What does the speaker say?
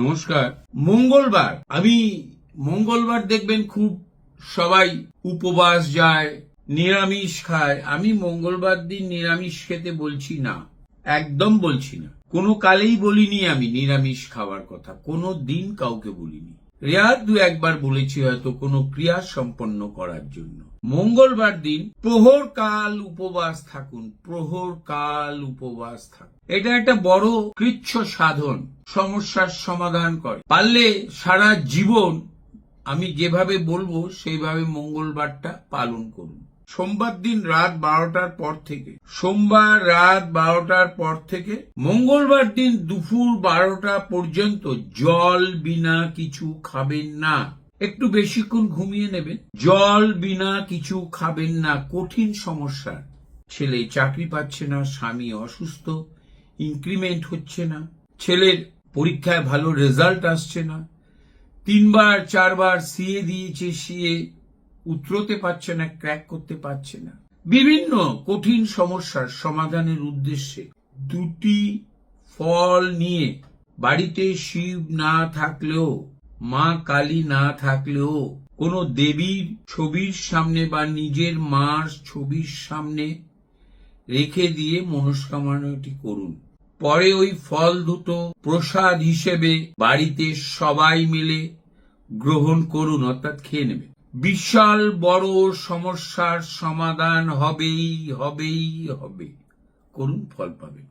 নমস্কার। মঙ্গলবার। আমি মঙ্গলবার দেখবেন খুব সবাই উপবাস যায়, নিরামিষ খায়। আমি মঙ্গলবার দিন নিরামিষ খেতে বলছি না, একদম বলছি না। কোনো কালেই বলিনি আমি নিরামিষ খাওয়ার কথা। কোনো দিন কাউকে বলিনি। রেয়ার দু একবার বলেছি হয়তো কোনো ক্রিয়া সম্পন্ন করার জন্য। মঙ্গলবার দিন প্রহর কাল উপবাস থাকুন, প্রহর কাল উপবাস থাকুন। এটা একটা বড় কৃচ্ছ সাধন, সমস্যার সমাধান করে। পারলে সারা জীবন আমি যেভাবে বলব, সেইভাবে মঙ্গলবারটা পালন করুন। সোমবার দিন রাত বারোটার পর থেকে। সোমবার রাত বারোটার পর থেকে মঙ্গলবার দিন দুপুর বারোটা পর্যন্ত জল বিনা কিছু খাবেন না। একটু বেশিক্ষণ ঘুমিয়ে নেবেন। জল বিনা কিছু খাবেন না। কঠিন সমস্যা। ছেলে চাকরি পাচ্ছে না, স্বামী অসুস্থ, ইনক্রিমেন্ট হচ্ছে না। ছেলের পরীক্ষায় ভালো রেজাল্ট আসছে না। তিনবার, চারবার সিএ দিয়েছে, সিএ উতরোতে পারছে না, ক্র্যাক করতে পারছে না। বিভিন্ন কঠিন সমস্যার সমাধানের উদ্দেশ্যে দুটি ফল নিয়ে বাড়িতে শিব না থাকলেও, মা কালী না থাকলেও, কোনো দেবীর ছবির সামনে বা নিজের মার ছবির সামনে রেখে দিয়ে মনস্কামনাটি করুন। পরে ওই ফল দুটো প্রসাদ হিসেবে বাড়িতে সবাই মিলে গ্রহণ করুন, অর্থাৎ খেয়ে নেবে। বিশাল বড় সমস্যার সমাধান হবেই হবেই হবে করুন ফল পাবেন।